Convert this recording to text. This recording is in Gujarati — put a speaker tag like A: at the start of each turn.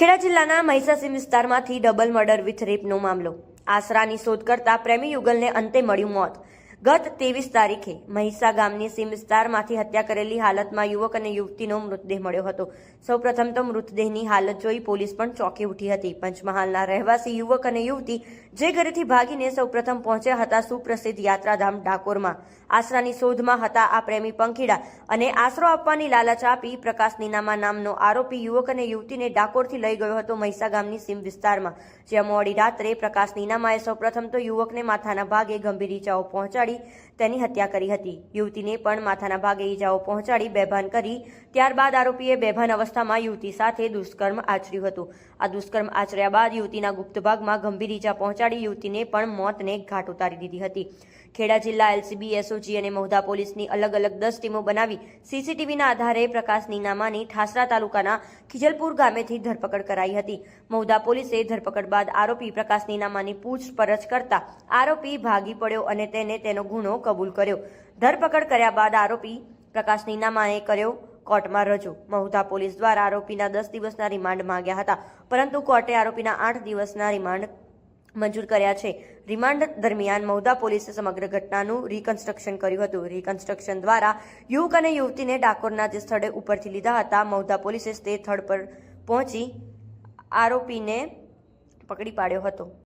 A: ખેડા જિલ્લાના મહિસાસીમ વિસ્તારમાંથી ડબલ મર્ડર વિથ રેપનો મામલો. આસરાની શોધ કરતા પ્રેમી યુગલને અંતે મળ્યું મોત. ગત ત્રેવીસ તારીખે મહિસા ગામની સીમ વિસ્તારમાંથી હત્યા કરેલી હાલતમાં યુવક અને યુવતીનો મૃતદેહ મળ્યો હતો. સૌપ્રથમ તો મૃતદેહની હાલત જોઈ પોલીસ પણ ચોંકી ઉઠી હતી. પંચમહાલના રહેવાસી યુવક અને યુવતી જે ઘરેથી ભાગીને સૌપ્રથમ પહોંચ્યા હતા સુપ્રસિદ્ધ યાત્રાધામ ડાકોરમાં. આશરાની શોધમાં હતા આ પ્રેમી પંખીડા અને આશરો આપવાની લાલચ આપી પ્રકાશ નીનામા નામનો આરોપી યુવક અને યુવતીને ડાકોરથી લઈ ગયો હતો મહિસા ગામની સીમ વિસ્તારમાં. જ્યાં મોડી રાત્રે પ્રકાશ નીનામાએ સૌપ્રથમ તો યુવકને માથાના ભાગે ગંભીર ઈજાઓ પહોંચાડી તેની હત્યા કરી હતી. યુવતીને પણ માથાના ભાગે ઈજાઓ પહોંચાડી બેભાન કરી ત્યારબાદ આરોપીએ બેભાન અવસ્થામાં યુવતી સાથે દુષ્કર્મ આચર્યું હતું. આ દુષ્કર્મ આચર્યા બાદ યુવતીના ગુપ્ત ભાગમાં ગંભીર ઈજા પહોંચાડી યુવતીને પણ મોતને ઘાટ ઉતારી દીધી હતી. ખેડા જિલ્લા એલસીબી, એસઓજી અને મહુધા પોલીસની અલગ અલગ દસ ટીમો બનાવી સીસીટીવીના આધારે પ્રકાશ નીનામાની ઠાસરા તાલુકાના ખિજલપુર ગામેથી ધરપકડ કરાઈ હતી. મહુધા પોલીસે ધરપકડ બાદ આરોપી પ્રકાશ નીનામાની પૂછપરછ કરતા આરોપી ભાગી પડ્યો અને તેને તેનો ગુનો કબૂલ કર્યો. ધરપકડ કર્યા બાદ આરોપી પ્રકાશ નીનામાએ કર્યો કોર્ટમાં રજૂ. મહુધા પોલીસ દ્વારા આરોપીના દસ દિવસના રિમાન્ડ માંગ્યા હતા. પરંતુ કોર્ટે આરોપીના આઠ દિવસના રિમાન્ડ મંજૂર કર્યા છે. રિમાન્ડ દરમિયાન મહુધા પોલીસે સમગ્ર ઘટનાનું રિકન્સ્ટ્રક્શન કર્યું હતું. રિકન્સ્ટ્રક્શન દ્વારા યુવક અને યુવતીને ડાકોરના જે સ્થળે ઉપરથી લીધા હતા મહુધા પોલીસે તે સ્થળ પર પહોંચી આરોપીને પકડી પાડ્યો હતો.